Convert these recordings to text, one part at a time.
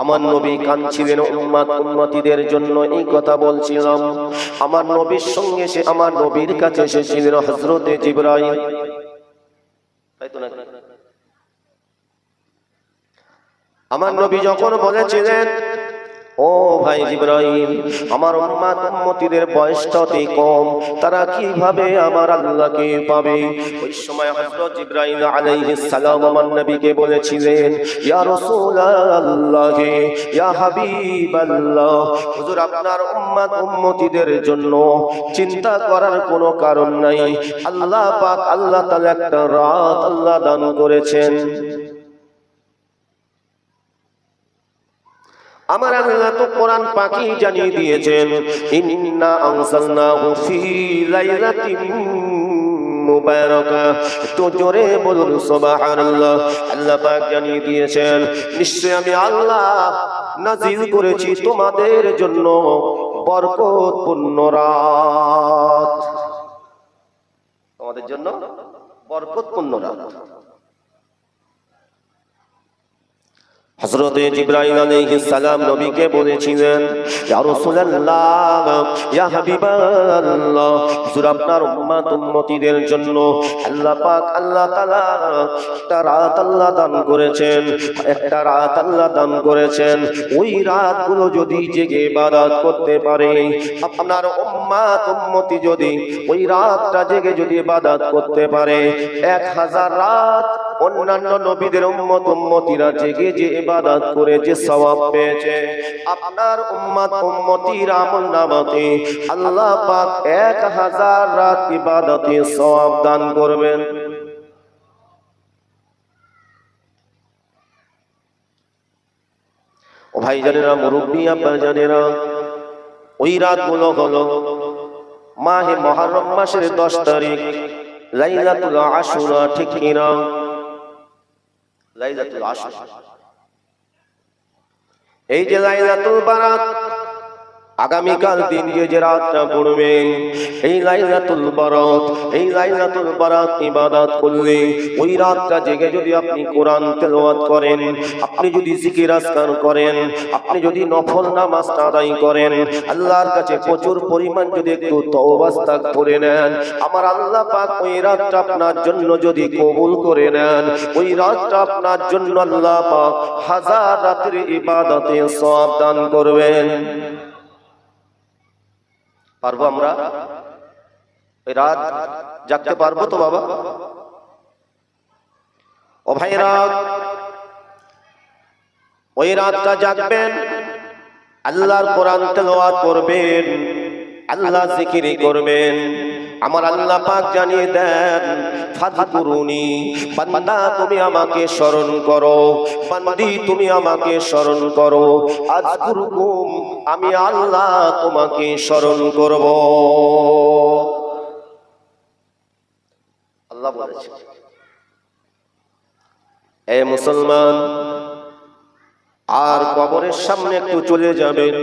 আমার নবী কাঁদছিলেন উন্মাদ উম্মতিদের জন্য, এই কথা বলছিলাম। আমার নবীর সঙ্গে সে আমার নবীর কাছে এসেছিলেন হজরতে জিব্রাহিম আমার নবী যখন বলেছিলেন ও ভাই জিব্রাইল, আমার উম্মাত উম্মতিদের বয়সটা অতি কম, তারা কীভাবে আমার আল্লাহকে পাবে? ওই সময় হযরত জিব্রাইল আলাইহিস সালাম আমার নবীকে বলেছিলেন, ইয়া রাসূলুল্লাহ, ইয়া হাবিবাল্লাহ, হুজুর আপনার উম্মাত উম্মতিদের জন্য চিন্তা করার কোনো কারণ নাই। আল্লাহ পাক আল্লাহ তাআলা একটা রাত আল্লাহ দান করেছেন। আমার আল্লাহ তো কোরআন পাখি জানিয়ে দিয়েছেন, ইন্না আনসালনাহু ফি লাইলাতিন জানিয়ে দিয়েছেন আমি আল্লাহ নাজিল তোমাদের জন্য রাত। তোমাদের জন্য বরকতপূর্ণ রাত। হযরতে জিবরাইল আলাইহিস সালাম নবীকে বলেছিলেন, ইয়া রাসূলুল্লাহ, ইয়া হাবিবাল্লাহ, হুজুর, আপনার উম্মত, উম্মতিদের জন্য আল্লাহ পাক আল্লাহ তাআলা একটা রাত আল্লাহ দান করেছেন, একটা রাত আল্লাহ দান করেছেন। ওই রাতগুলো যদি জেগে ইবাদত করতে পারে, আপনার উম্মত, উম্মতি যদি ওই রাতটা জেগে যদি ইবাদত করতে পারে, এক হাজার রাত অন্যান্য নবীদের উম্মত উম্মতিরা জেগে যে ইবাদত করে, যে সওয়াব পেয়েছে। আপনার উম্মত উম্মতির আমল নামাতে আল্লাহ পাক এক হাজার রাত ইবাদতে সওয়াব দান করবেন। ও ভাই জানেরা মুরব্বী আব্বা জানেরা, ওই রাতগুলো হলো মাহে মহরম মাসের দশ তারিখ, লাইলাতুল আশুরা, ঠিক কিনা? লাইলাতুল আশর। এই যে লাইলাতুল বারাত আগামীকাল দিন যে যে রাতটা পড়বেন এই লাইলাতুল বারাত এই লাইলাতুল বারাত ইবাদত করলে ওই রাতটা জেগে যদি আপনি কোরআন তেলাওয়াত করেন আপনি যদি জিকির আজকার করেন আপনি যদি নফল নামাজ আদায় করেন আল্লাহর কাছে প্রচুর পরিমাণ যদি একটু তওবাস্তাক করে নেন আমার আল্লাহ পাক ওই রাতটা আপনার জন্য যদি কবুল করে নেন ওই রাতটা আপনার জন্য আল্লাহ পাক হাজার রাতের ইবাদতে সওয়াব দান করবেন। পারব আমরা? ওই রাত জাগতে পারব তো বাবা? ও ভাই রাত ওই রাতটা জাগবেন, আল্লাহর কোরআন তেলাওয়াত করবেন, আল্লাহ জিকিরি করবেন। আমার আল্লাহ পাক জানিয়ে দেন, ফাদকুরুনি, বান্দা তুমি আমাকে স্মরণ করো, বান্দি তুমি আমাকে স্মরণ করো, আজকুরুকুম আমি আল্লাহ তোমাকে স্মরণ করব। আল্লাহ বলেছে, এ মুসলমান, আর কবরের সামনে একটু চলে যাবেন,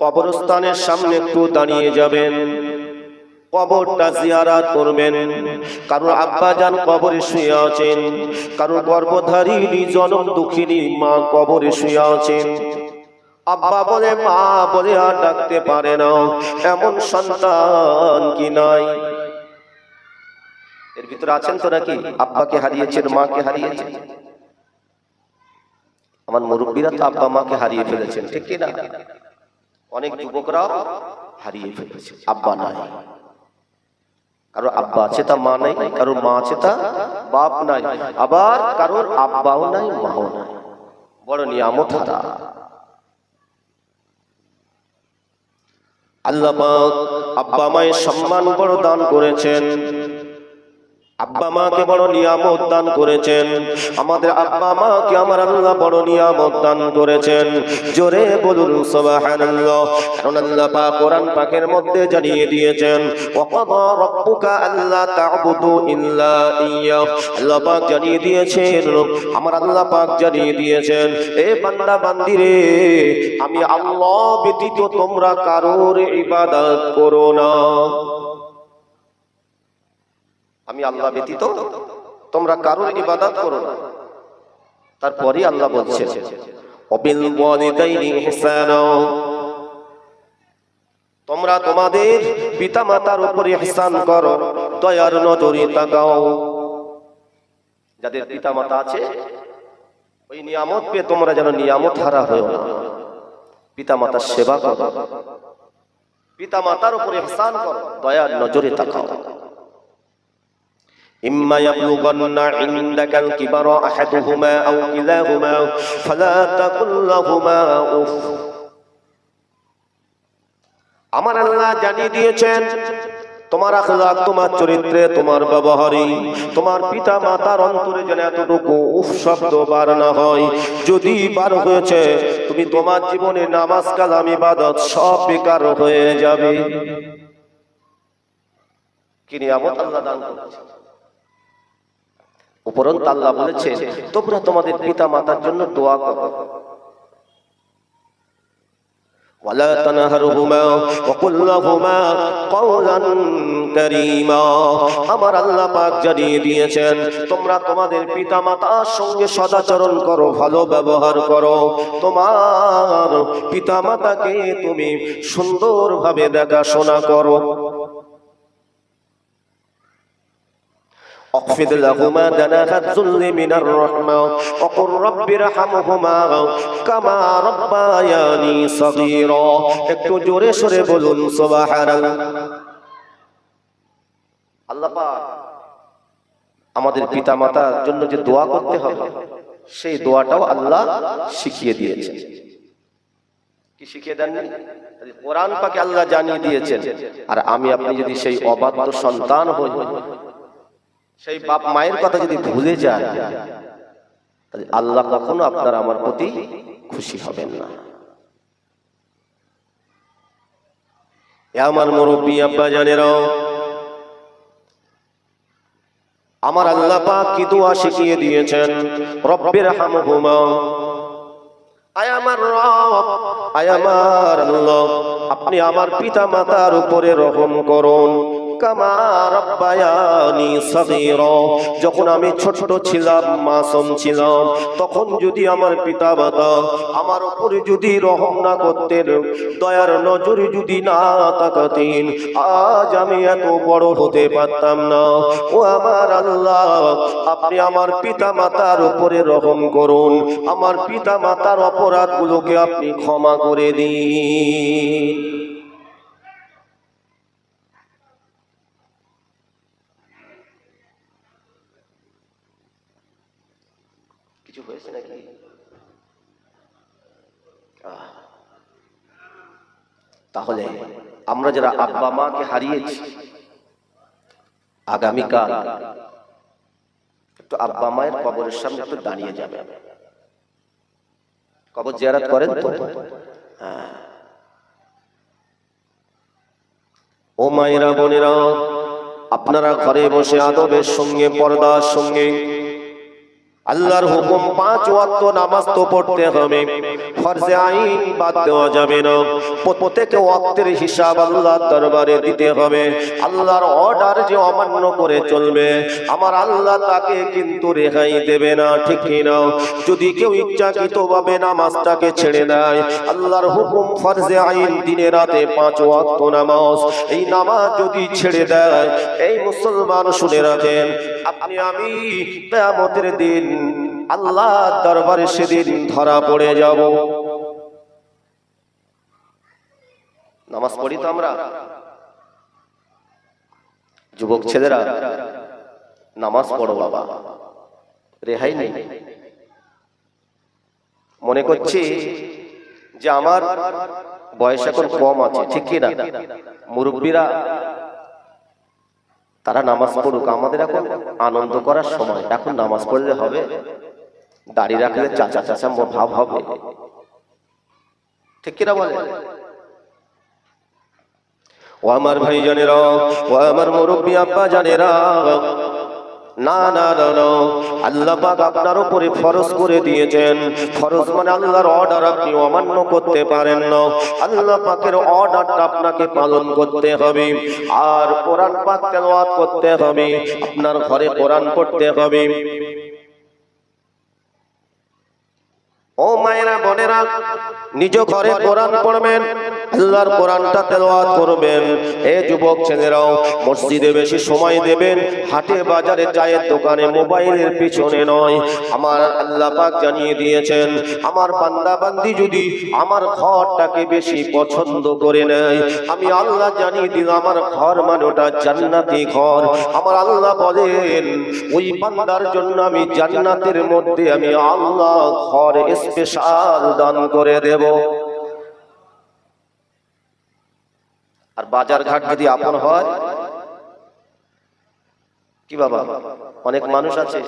কবরস্থানের সামনে একটু দাঁড়িয়ে যাবেন। কবরটা জিয়ারাত করবেন। কারণ আব্বা যান কবরে শুয়ে আছেন কারণ গর্ভধারিণী জনম দুঃখিনী মা কবরে শুয়ে আছেন। আব্বা বলে, মা বলে আর ডাকতে পারে না, এমন সন্তান কি নাই? এর ভিতরে আছেন তো নাকি? আব্বাকে হারিয়েছেন, মাকে হারিয়েছেন। আমার মুরব্বীরা তো আব্বা, মাকে হারিয়ে ফেলেছেন, ঠিক কি না? অনেক যুবকরাও হারিয়ে ফেলেছে, আব্বা নাই। কারোর আব্বা আছে তা মা নাই কারোর মা আছে তা বাপ নাই। আবার কারোর আব্বাও নাই মাও নাই। বড় নিয়ামত তা আল্লাহ আব্বা মায়ের সম্মান বড় দান করেছেন। আব্বা মাকে বড় নিয়ামত দান করেছেন। আমাদের আব্বা মাকে আমার আল্লাহ বড় নিয়ামত দান করেছেন। জোরে বলুন, সুবহানাল্লাহ। কারণ আল্লাহ পাক কোরআন পাকের মধ্যে জানিয়ে দিয়েছেন, ওয়াকাদা রাব্বুকা আল্লা তা'বুদু ইল্লা ইয়্যাহ আল্লাহ পাক জানিয়ে দিয়েছেন, আমার আল্লাহ পাক জানিয়ে দিয়েছেন, এ বান্দা, বান্দিরে, আমি আল্লাহ ব্যতীত তোমরা কারোর ইবাদত করো না। আমি আল্লাহ ব্যতীত তোমরা কারোর ইবাদত করো না। তারপরে আল্লাহ বলছে তোমরা তোমাদের পিতা মাতার উপরে ইহসান করো, দয়ার নজরে তাকাও। যাদের পিতা মাতা আছে, ওই নিয়ামত পেয়ে তোমরা যেন নিয়ামত হারা হয়ে না। পিতা মাতার সেবা করো। পিতা মাতার উপরে ইহসান করো, দয়ার নজরে তাকাও। إما يبلغن عندك الكبر أحدهما أو كلاهما فلا تقل لهما أف আমার আল্লাহ জানিয়ে দিয়েছেন তোমার আখলাক তোমার চরিত্রে তোমার ব্যবহারে তোমার পিতা মাতার অন্তরে যেন এতটুকু উফ শব্দ বার না হয় যদি বার হয়েছে তুমি তোমার জীবনে নামাজ কালাম ইবাদত সব বেকার হয়ে যাবে কি নিয়ামত আল্লাহ দান করেছে উপরন্ত আল্লাহ বলেছে তোমরা তোমাদের পিতা মাতার জন্য দোয়া করো ولا تنهرهما وقل لهما قولا كريما আমার আল্লাহ পাক জানিয়ে দিয়েছেন তোমরা তোমাদের পিতা মাতার সঙ্গে সদাচরণ করো ভালো ব্যবহার করো তোমার পিতা মাতাকে তুমি সুন্দরভাবে দেখাশোনা করো اخفض لهما جناح الذل من الرحمة وقل رب ارحمهما كما ربياني صغيرا একটু জোরে সরে বলুন সুবহানাল্লাহ আল্লাহ পাক আমাদের পিতা মাতার জন্য যে দোয়া করতে হবে সেই দোয়াটাও আল্লাহ শিখিয়ে দিয়েছেন কি শিখিয়ে দেননি কোরআন পাকে আল্লাহ জানিয়ে দিয়েছেন আর আমি আপনি যদি সেই অবাধ্য সন্তান হই সেই বাপ মায়ের কথা যদি ভুলে যায় তাহলে আল্লাহ কখনো আপনার আমার প্রতি খুশি হবেন না। আমার মুরব্বী আব্বা জানেরাও আমার আল্লাহ পাক কি দোয়া শিখিয়ে দিয়েছেন? রব্বির হামহুমা। আয় আমার রব আয় আমার আল্লাহ আপনি আমার পিতা মাতার উপরে রহম করুন। যখন আমি ছোট ছিলাম, মাসুম ছিলাম, তখন যদি আমার পিতা মাতা আমার উপরে যদি রহম না করতেন, দয়ার নজরে যদি না তাকাতেন, আজ আমি এত বড় হতে পারতাম না। ও আমার আল্লাহ, আপনি আমার পিতা মাতার উপরে রহম করুন। আমার পিতা মাতার অপরাধগুলোকে আপনি ক্ষমা করে দিন। কিছু হয়েছে নাকি? তাহলে আমরা যারা আব্বা মাকে হারিয়েছি, আগামীকাল একটু আব্বা মায়ের কবরের সামনে একটু দাঁড়িয়ে যাবে। কবর জিয়ারাত করেন তো? হ্যাঁ। ও মায়েরা বোনেরা, আপনারা ঘরে বসে আদবের সঙ্গে, পর্দার সঙ্গে আল্লাহর হুকুম পাঁচ ওয়াক্ত নামাজ তো পড়তে হবে। ফরজে আইন বাদ দেওয়া যাবে না। প্রত্যেক ওয়াক্তের হিসাব আল্লাহর দরবারে দিতে হবে। আল্লাহর অর্ডার যে অমান্য করে চলবে। আমার আল্লাহ তাকে কিন্তু রেহাই দেবে না ঠিক কি না? যদি কেউ ইচ্ছাকৃত ভাবে নামাজটাকে ছেড়ে দেয় আল্লাহর হুকুম ফরজে আইন দিনে রাতে পাঁচ ওয়াক্ত নামাজ। এই নামাজ যদি ছেড়ে দেয় এই মুসলমান শুনে রাখেন আপনি আমি কিয়ামতের দিন আল্লাহ দরবারে সেদিন ধরা পড়ে যাব। নামাজ পড়ি তো আমরা? যুবক ছেলেরা, নামাজ পড়ো বাবা। রেহাই নেই। মনে করছি যে আমার বয়স এখন কম আছে, ঠিক কি না মুরব্বীরা তারা নামাজ পড়ুক। আমাদের এখন আনন্দ করার সময়। এখন নামাজ পড়লে হবে? দাড়ি রাখলে চাচা চাচা ভাব হবে। ঠিক কিনা বলে? ও আমার ভাই জানেরা ও আমার মুরব্বী আব্বা জানেরা না না না আল্লাহ পাক আপনার উপরে ফরজ করে দিয়েছেন। ফরজ মানে আল্লাহর অর্ডার আপনি অমান্য করতে পারেন না। আল্লাহ পাকের অর্ডারটা আপনাকে পালন করতে হবে। আর কোরআন পাক করতে হবে। আপনার ঘরে কোরআন পড়তে হবে। ও মায়েরা, বোনেরা, নিজ ঘরে কোরআন পড়বেন, আল্লাহর কোরআনটা তেলাওয়াত করবেন। এ যুবক ছেলেরাও মসজিদে বেশি সময় দেবেন, হাটে বাজারে চায়ের দোকানে মোবাইলের পিছনে নয়। আমার আল্লাহ পাক জানিয়ে দিয়েছেন, আমার বান্দা বান্দি যদি আমার ঘরটাকে বেশি পছন্দ করে নেয়, আমি আল্লাহ জানিয়ে দিলাম, আমার ঘর মানে ওটা জান্নাতি ঘর। আমার আল্লাহ বলেন, ওই বান্দার জন্য আমি জান্নাতের মধ্যে আমি আল্লাহ ঘর স্পেশাল দান করে দেব। আর বাজার ঘাট যদি আপন হয়, কি বাবা? অনেক মানুষ আছে,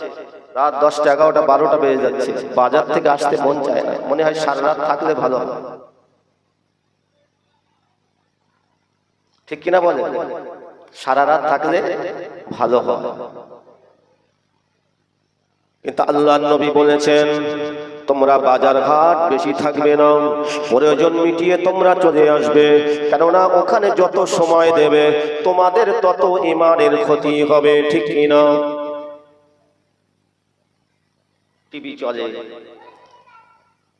রাত দশটা, এগারোটা, বারোটা বেজে যাচ্ছে। বাজার থেকে আসতে মন চায় না, মনে হয় সারা রাত থাকলে ভালো হয়। ঠিক কিনা বলে? সারা রাত থাকলে ভালো হয়। কিন্তু আল্লাহ নবী বলেছেন তোমরা বাজার ঘাট বেশি থাকবে না। প্রয়োজন মিটিয়ে তোমরা চলে আসবে। কেননা ওখানে যত সময় দেবে, তোমাদের তত ইমানের ক্ষতি হবে, ঠিক কিনা টিভি চলে।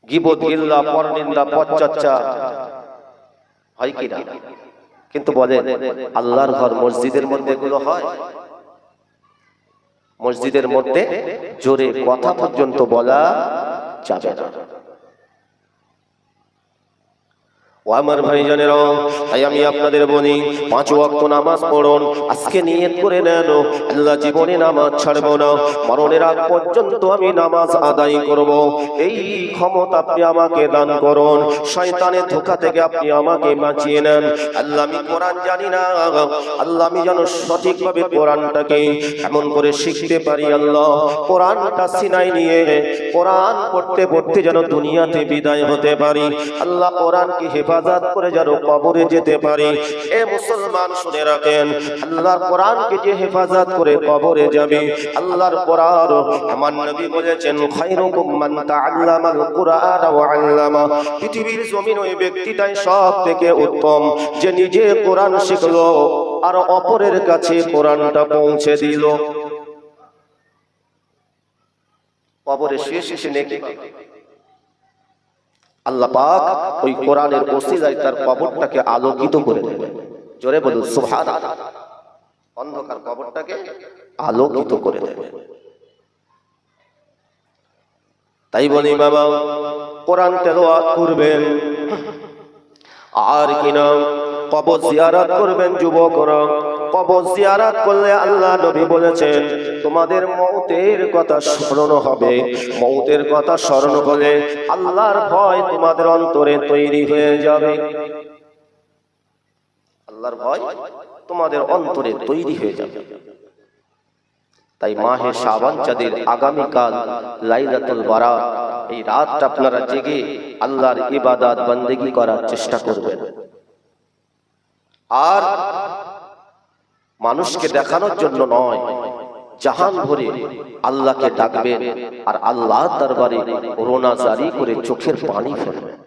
গিবত গিল্লা, পরনিন্দা পরচর্চা হয় কিনা কিন্তু বলেন, আল্লাহর ঘর মসজিদের মধ্যে এগুলো হয়? মসজিদের মধ্যে জোরে কথা পর্যন্ত বলা যাবে না ও আমার ভাইজানেরাও, তাই আমি আপনাদের বলি, পাঁচ ওয়াক্ত নামাজ পড়ুন, আজকে নিয়ত করে নেন, আল্লাহ জীবনে নামাজ ছাড়বো না, মরণের আগ পর্যন্ত আমি নামাজ আদায় করব। এই ক্ষমতা আপনি আমাকে দান করুন, শয়তানের ধোকা থেকে আপনি আমাকে বাঁচিয়ে নেন। আল্লাহ, আমি কোরআন জানি না, আল্লাহ, আমি যেন সঠিকভাবে কোরআনটাকে এমন করে শিখতে পারি, আল্লাহ, কোরআনটা সিনাই নিয়ে, কোরআন পড়তে পড়তে যেন দুনিয়াতে বিদায় হতে পারি। আল্লাহ, কোরআনকে হেফাজত করে যেন কবরে যেতে পারি। এ মুসলমান শুনে রাখেন, আল্লাহর কোরআনকে যে হেফাজত করে কবরে যাবে, আল্লাহর কোরআন, আমার নবী বলেছেন, খায়রুকুম মান তাআল্লামাল কুরআন ওয়া আল্লামা। পৃথিবীর জমিন ওই ব্যক্তিটাই সব থেকে উত্তম, যে নিজে কোরআন শিখলো আর অপরের কাছে কোরআনটা পৌঁছে দিল। কবরে শেষ শেষে নেকি আল্লাহ পাক ওই কোরআনের ওসিলায় তার কবরটাকে আলোকিত করে দেবে জোরে বলুন সুবহান অন্ধকার কবরটাকে আলোকিত করে দেবে তাই বলি, বাবা, কোরআন তেলাওয়াত করবেন, আর কিনা কবর জিয়ারত করবেন, যুবকরা। কবর জিয়ারত করলে আল্লাহ নবী বলেছেন, তোমাদের মৌতের কথা স্মরণ হবে। মৌতের কথা স্মরণ আল্লাহর ভয় তোমাদের অন্তরে তৈরি হয়ে যাবে। আল্লাহর ভয় তোমাদের অন্তরে তৈরি হয়ে যাবে। তাই মাহে শাবান চাঁদের আগামীকাল লাইলাতুল বারা এই রাতটা আপনারা জেগে আল্লাহর ইবাদত, বন্দেগী করার চেষ্টা করবেন। আর মানুষকে দেখানোর জন্য নয়, জাহান ভরে আল্লাহকে ডাকবেন আর আল্লাহ দরবারে রোনা জারি করে চোখের পানি ফেলবেন।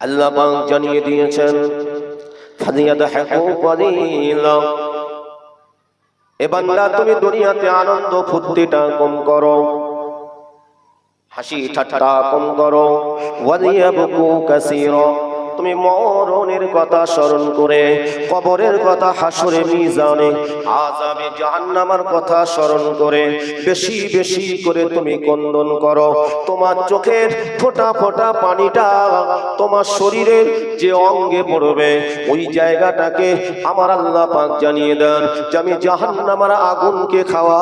আল্লাহ জানিয়ে দিয়েছেন এ বান্দা, তুমি দুনিয়াতে আনন্দ ফুর্তিটা কম করো, হাসি ঠাট্টা কম করো কাসীরা। তুমি মরণের কথা স্মরণ করে, কবরের কথা হাসরে মিজানে, আযাবে জাহান্নামের কথা স্মরণ করে, বেশি বেশি করে তুমি কন্দন করো। তোমার চোখের ফোটা ফোটা পানিটা তোমার শরীরের যে অঙ্গে পড়বে, ওই জায়গাটাকে আমার আল্লাহ পাক জানিয়ে দেন যে আমি জাহান্নামার আগুনকে খাওয়া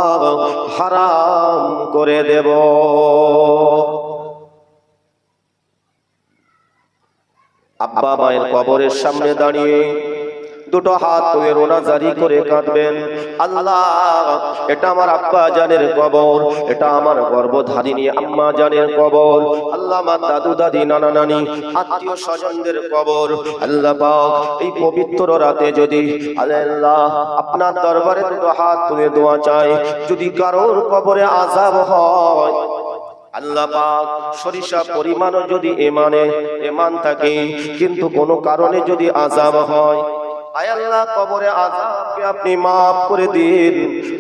হারাম করে দেব। আব্বা মায়ের কবরের সামনে দাঁড়িয়ে দুটো হাত তুলে রোনা জারি করে কাঁদবেন, আল্লাহ, এটা আমার আব্বা জানের কবর, এটা আমার গর্ভধারিণী আম্মা জানের কবর আল্লাহ আমার দাদু দাদি নানা নানি আত্মীয় স্বজনদের কবর, আল্লাহ এই পবিত্র রাতে যদি, আল্লাহ, আপনার দরবারে দুটো হাত তুলে দোয়া চাই, যদি কারোর কবরে আজাব হয় আল্লাহ পাক সরিষা পরিমাণও যদি এমানে, এমান থাকে, কিন্তু কোনো কারণে যদি আজাব হয় আল্লাহ কবরে আযাবকে আপনি মাফ করে দিন।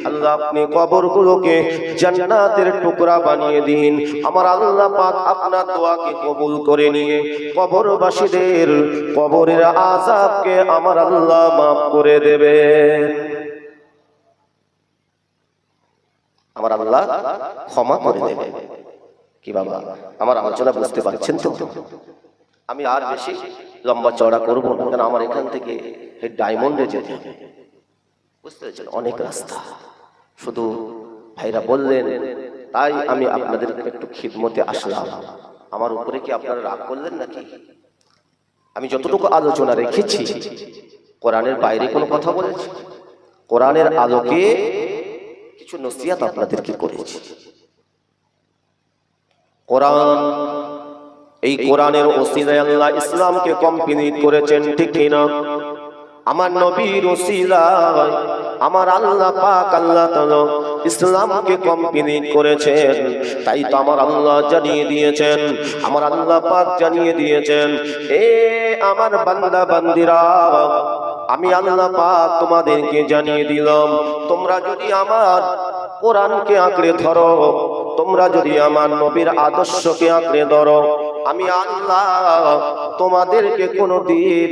আল্লাহ আপনি কবরগুলোকে জান্নাতের টুকরা বানিয়ে দিন। আমার আল্লাহ পাক আপনার দোয়াকে কবুল করে নিয়ে কবরবাসীদের কবরের আযাবকে আমার আল্লাহ মাফ করে দেবেন আমার আল্লাহ ক্ষমা করে দেবে। কি বাবা, আমার আলোচনা বুঝতে পারছেন তো? আমি আর বেশি লম্বা চড়া করব না, কারণ আমার এখান থেকে ডায়মন্ডে যেতে হবে। বুঝতে পেরেছেন? অনেক রাস্তা। শুধু ভাইরা বললেন, তাই আমি আপনাদের একটু খিদমতে আসলাম। আমার উপরে কি আপনারা রাগ করলেন নাকি? আমি যতটুকু আলোচনা রেখেছি, কোরআনের বাইরে কোনো কথা বলেছি। কোরআনের আলোকে কিছু নসিয়াত আপনাদেরকে করেছি। কোরআন এই কোরআনের ওসিলায় আল্লাহ ইসলামকে কমপ্লিট করেছেন ঠিক কিনা? আমার নবীর ওসিলায় আমার আল্লাহ পাক আল্লাহ তাআলা ইসলামকে কমপ্লিট করেছেন তাই তো আমার আল্লাহ জানিয়ে দিয়েছেন আমার আল্লাহ পাক জানিয়ে দিয়েছেন এ আমার বান্দা বান্দিরা আমি আল্লাহ পাক তোমাদেরকে জানিয়ে দিলাম, তোমরা যদি আমার কোরআনকে আঁকড়ে ধরো, তোমরা যদি আমার নবীর আদর্শকে আঁকড়ে ধরো, আমি আল্লাহ তোমাদেরকে কোনো দিন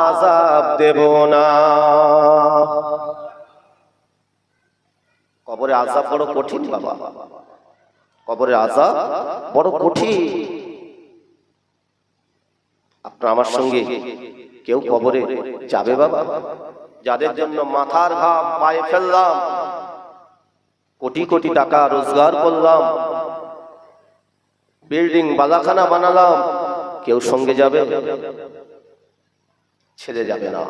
আজাব দেব না। কবরে আজাব বড় কঠিন বাবা। কবরে আজাব বড় কঠিন। আপনার আমার সঙ্গে কেউ কবরে যাবে বাবা। যাদের জন্য মাথার ঘাম পায়ে ফেললাম, কোটি কোটি টাকা রোজগার করলাম, বিল্ডিং বালাখানা বানালাম, কেউ সঙ্গে যাবে, ছেলে যাবে না,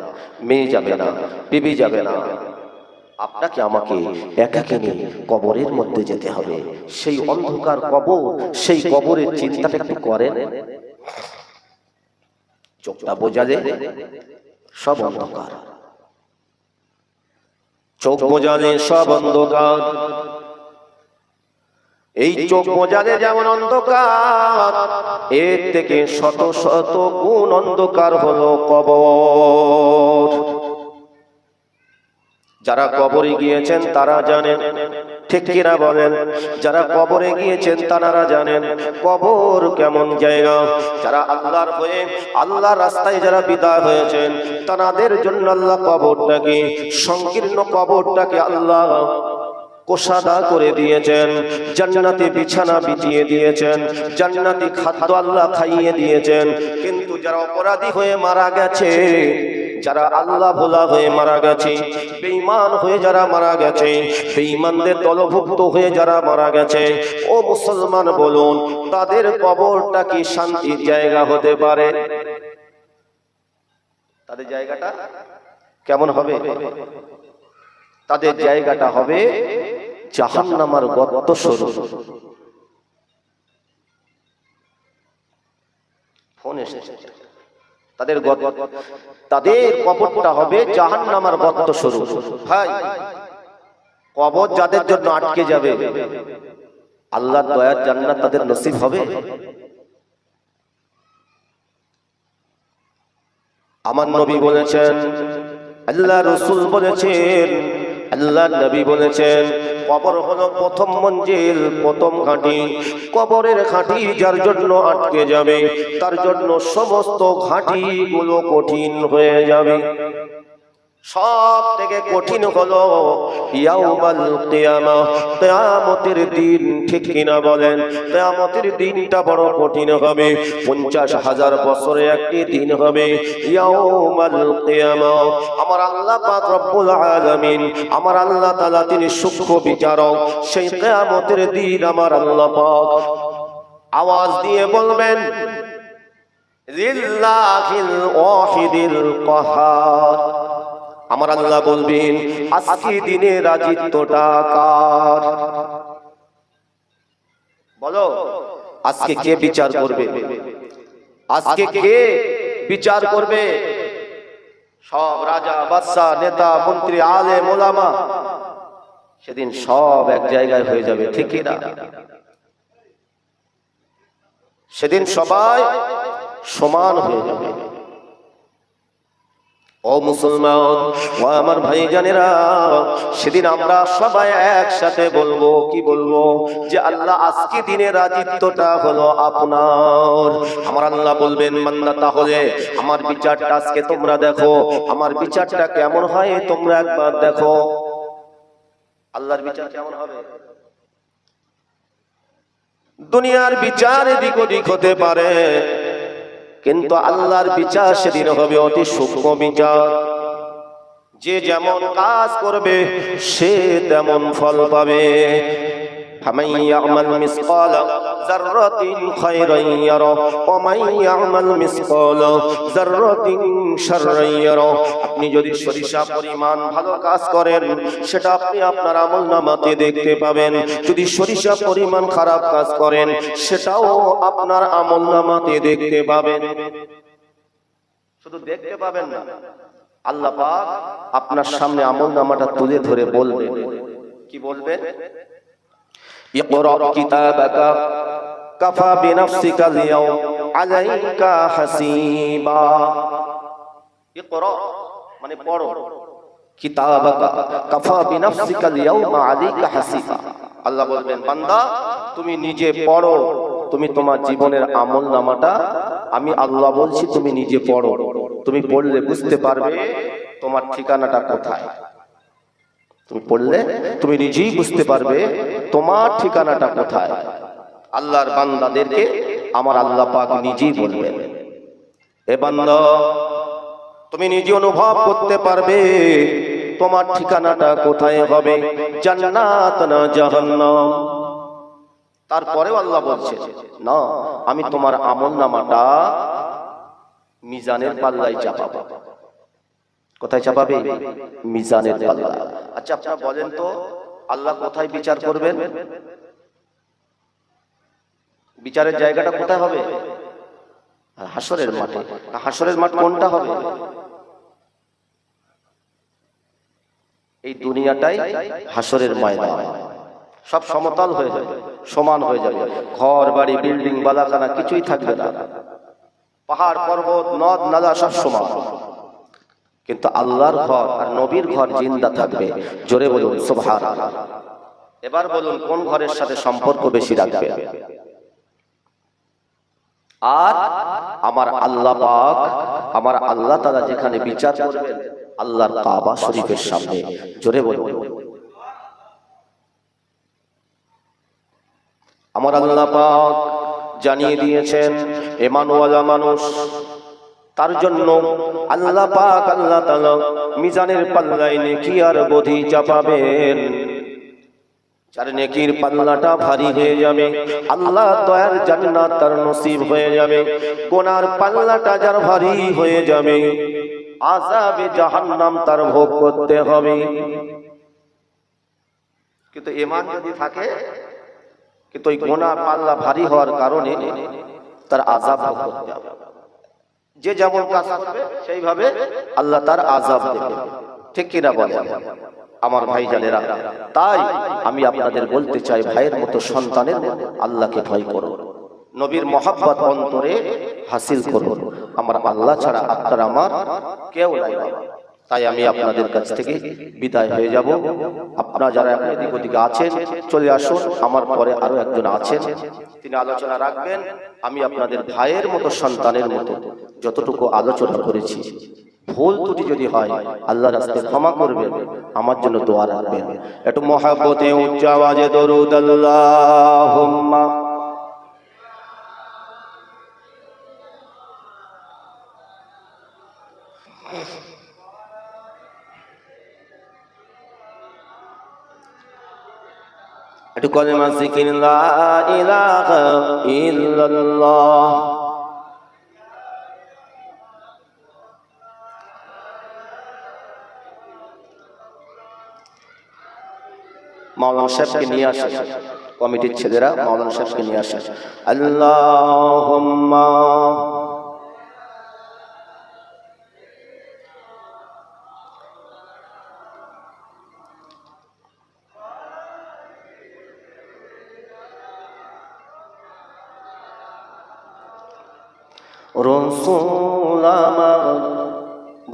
মেয়ে যাবে না, বিবি যাবে না। আপনাকে আমাকে একাকে নিয়ে কবরের মধ্যে যেতে হবে। সেই অন্ধকার কবর, সেই কবরের চিন্তাটা একটু করেন। চোখটা বোঝালে সব অন্ধকার। চোখ বোঝালে সব অন্ধকার। এই চোখ বোঝালে যেমন অন্ধকার, এর থেকে শত শত গুণ অন্ধকার হলো কবর। যারা কবরে গিয়েছেন তারা জানেন। ঠিক কিনা বলেন? যারা কবরে গিয়েছেন তারা জানেন। কবর কেমন জায়গা? যারা আল্লাহর হয়ে, আল্লাহর রাস্তায় যারা বিদায় হয়েছেন, তাদের জন্য আল্লাহ কবরটাকে সংকীর্ণ কবরটাকে আল্লাহ কোষাদা করে দিয়েছেন, জান্নাতি বিছানা বিছিয়ে দিয়েছেন, জান্নাতি খাদ্য আল্লাহ খাইয়ে দিয়েছেন। কিন্তু যারা অপরাধী হয়ে মারা গেছে যারা আল্লাহ ভোলা হয়ে মারা গেছে, বেঈমান হয়ে যারা মারা গেছে, বেঈমানদের দলভুক্ত হয়ে যারা মারা গেছে, ও মুসলমান বলুন, তাদের কবরটা কি শান্তির জায়গা হতে পারে? তাদের জায়গাটা কেমন হবে? তাদের জায়গাটা হবে জাহান্নামার গর্ত স্বরূপ। ফোন এসেছে। তাদের তাদের কবরটা হবে জাহান্নামার গর্ত স্বরূপ। ভাই, কবর যাদের জন্য আটকে যাবে আল্লাহ দয়ার জান্নাত তাদের নসিব হবে। আমার নবী বলেছেন, আল্লাহ রসুল বলেছেন আল্লাহ নবী বলেছেন কবর হলো প্রথম মঞ্জিল, প্রথম ঘাঁটি। কবরের ঘাঁটি যার জন্য আটকে যাবে, তার জন্য সমস্ত ঘাঁটিগুলো কঠিন হয়ে যাবে। সব থেকে কঠিন হলো ইয়াউমাল কিয়ামা। কিয়ামতের দিন ঠিক কিনা বলেন? কিয়ামতের দিনটা বড় কঠিন হবে। পঞ্চাশ হাজার বছরে একটি দিন হবে। ইয়াউমাল কিয়ামা। আমার আল্লাহ পাক রব্বুল আলামিন, আমার আল্লাহ তাআলা তিনি সূক্ষ্ম বিচারক। সেই কিয়ামতের দিন আমার আল্লাহ পাক আওয়াজ দিয়ে বলবেন, লিল্লাহিল ওয়াহিদিল কাহার। আমার আল্লাহ বলবেন, আজকে দিনে রাজিত্বটা কার? বলো, আজকে কে বিচার করবে? আজকে কে বিচার করবে? সব রাজা, বাদশাহ, নেতা, মন্ত্রী আলে মোলামা সেদিন সব এক জায়গায় হয়ে যাবে ঠিকই না? সেদিন সবাই সমান হয়ে যাবে। ও মুসলমান, ও আমার ভাই জানেরা সেদিন আমরা সবাই একসাথে বলব, কি বলব? যে আল্লাহ আজকে দিনে রাজিত্বটা হলো আপনার। আমার আল্লাহ বলবেন মান্না তাহলে আমার বিচারটা আজকে তোমরা দেখো। আমার বিচারটা কেমন হয়, তোমরা একবার দেখো। আল্লাহর বিচার কেমন হবে? দুনিয়ার বিচার এদিক ওদিক হতে পারে। কিন্তু আল্লাহর বিচার সেদিন হবে অতি সূক্ষ্ম বিচার। যে যেমন কাজ করবে সে তেমন ফল পাবে। فمن يعمل مثقال ذرة خيرا يره ومن يعمل مثقال ذرة شرا يره আপনি যদি সরিষা পরিমাণ ভালো কাজ করেন সেটা আপনি আপনার আমল নামাতে দেখতে পাবেন যদি সরিষা পরিমাণ খারাপ কাজ করেন সেটাও আপনার আমল নামাতে দেখতে পাবেন শুধু দেখতে পাবেন না আল্লাহ পাক আপনার সামনে আমল নামাটা তুলে ধরে বলবেন কি বলবেন اقرأ كتابك كفى بنفسك اليوم عليك حسيبا اقرأ মানে পড়ো কিতাবাকা কাফা বিনাফসিকা আল-ইয়াওমা আলাইকা হাসিবা আল্লাহ বলবেন বান্দা তুমি নিজে পড়ো তুমি তোমার জীবনের আমল নামাটা আমি আল্লাহ বলছি তুমি নিজে পড়ো তুমি পড়লে বুঝতে পারবে তোমার ঠিকানাটা কোথায় তুমি পড়লে, তুমি নিজেই বুঝতে পারবে তোমার ঠিকানাটা কোথায়। আল্লাহর বান্দাদেরকে আমার আল্লাহ পাক নিজেই বলবেন। এ বান্দা, তুমি নিজে অনুভব করতে পারবে তোমার ঠিকানাটা কোথায় হবে। জান্নাত না জাহান্নাম। তারপরেও আল্লাহ বলছে, না, আমি তোমার আমল নামাটা মিজানের পাল্লায় চাপাবো। কোথায় চাপাবে? মিজানের পাল্লা আচ্ছা আপনারা বলেন তো, আল্লাহ কোথায় বিচার করবেন? বিচারের জায়গাটা কোথায় হবে? হাসরের মাঠে। হাসরের মাঠ কোনটা হবে? এই দুনিয়াটাই হাসরের ময়দান। সব সমতল হয়ে যাবে, সমান হয়ে যাবে। ঘর, বাড়ি, বিল্ডিং, বালাখানা কিছুই থাকবে না। পাহাড়, পর্বত, নদ, নালা সব সমান। কিন্তু আল্লাহর ঘর আর নবীর ঘর জিন্দা থাকবে। জোরে বলুন সুবহান এবার বলুন, কোন ঘরের সাথে সম্পর্ক বেশি রাখবে? আর আমার আল্লাহ পাক, আমার আল্লাহ তারা যেখানে বিচার করবেন, আল্লাহর কাবা শরীফের সামনে। জোরে বলুন। আমার আল্লাহ পাক জানিয়ে দিয়েছেন, এমানুয়ালা মানুষ তার জন্য আল্লাহ পাক আল্লাহ তাআলা মিজানের পাল্লায় নেকি আর বধি চাপাবেন। যার নেকির পাল্লাটা ভারী হয়ে যাবে। আল্লাহ দয়ার জান্নাত তার নসিব হয়ে যাবে। কোনার পাল্লাটা যার ভারী হয়ে যাবে। আযাবে জাহান্নাম তার ভোগ করতে হবে। কিন্তু ইমান যদি থাকে কিন্তু ওই গোনা পাল্লা ভারী হওয়ার কারণে তার আযাব ভোগ করতে হবে। যে যেমন কাজ করবে, সেইভাবে আল্লাহ তার আজাব দেবে ঠিক কিনা বলে আমার ভাই জানেরা, তাই আমি আপনাদের বলতে চাই, ভাইয়ের মতো সন্তানের আল্লাহকে ভয় করো। নবীর মহাব্বত অন্তরে হাসিল করুন আমার আল্লাহ ছাড়া আপনার আমার কেউ নাই তাই আমি আপনাদের কাছ থেকে বিদায় হয়ে যাব। আপনারা যারা এখন এদিক ওদিকে আছেন, চলে আসুন। আমার পরে আরও একজন আছেন। তিনি আলোচনা রাখবেন। আমি আপনাদের ভাইয়ের মতো সন্তানের মতো। যতটুকু আলোচনা করেছি, ভুল ত্রুটি যদি হয় আল্লাহ রাস্তায় ক্ষমা করবেন, আমার জন্য দোয়া রাখবেন। একটু মহাব্বতে উচ্চ আওয়াজে দরুদ আল্লাহুম্মা। একটু কলেমা জিকির, লা ইলাহা ইল্লাল্লাহ। মাওলানা সাহেবকে নিয়ে আসে। কমিটির ছেলেরা মাওলানা সাহেবকে নিয়ে আসে। আল্লাহুম্মা রসুল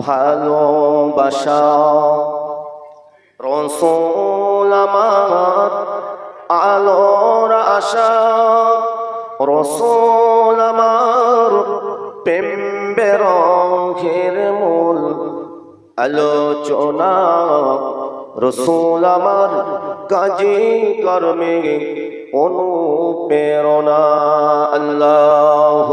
ভালোবাসা রসুল আমার আলোর আশা, রসুল আমার প্রেম বেরঙের মূল আলোচনা। রসুল আমার কাজে কর্মে অনুপ্রেরণা। আল্লাহ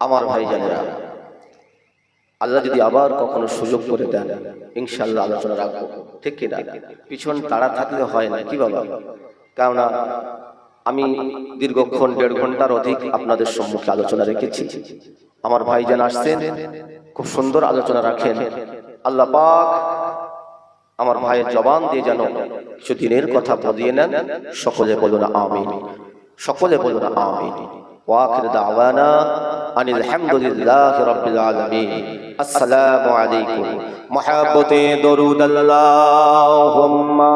আমার ভাই জানেরা আল্লাহ যদি আবার কখনো সুযোগ করে দেন ইনশাল্লাহ আলোচনা রাখব। ঠিক কিনা পিছন তাড়া থাকলে হয় না, কি বাবা? কেননা, আমি দীর্ঘক্ষণ, দেড় ঘণ্টার অধিক আপনাদের সম্মুখে আলোচনা রেখেছি। আমার ভাইজান আসছেন, খুব সুন্দর আলোচনা রাখেন। আল্লাহ পাক আমার ভাইয়ের জবান দিয়ে যেন কিছু দিনের কথা বলিয়ে নেন। সকলে বলুন আমিন। সকলে বলুন আমিন। ওয়াখির দাওয়ানা আনিল হামদুলিল্লাহি রাব্বিল আলামিন আসসালামু আলাইকুম মুহাব্বতে দরুদ আল্লাহুম্মা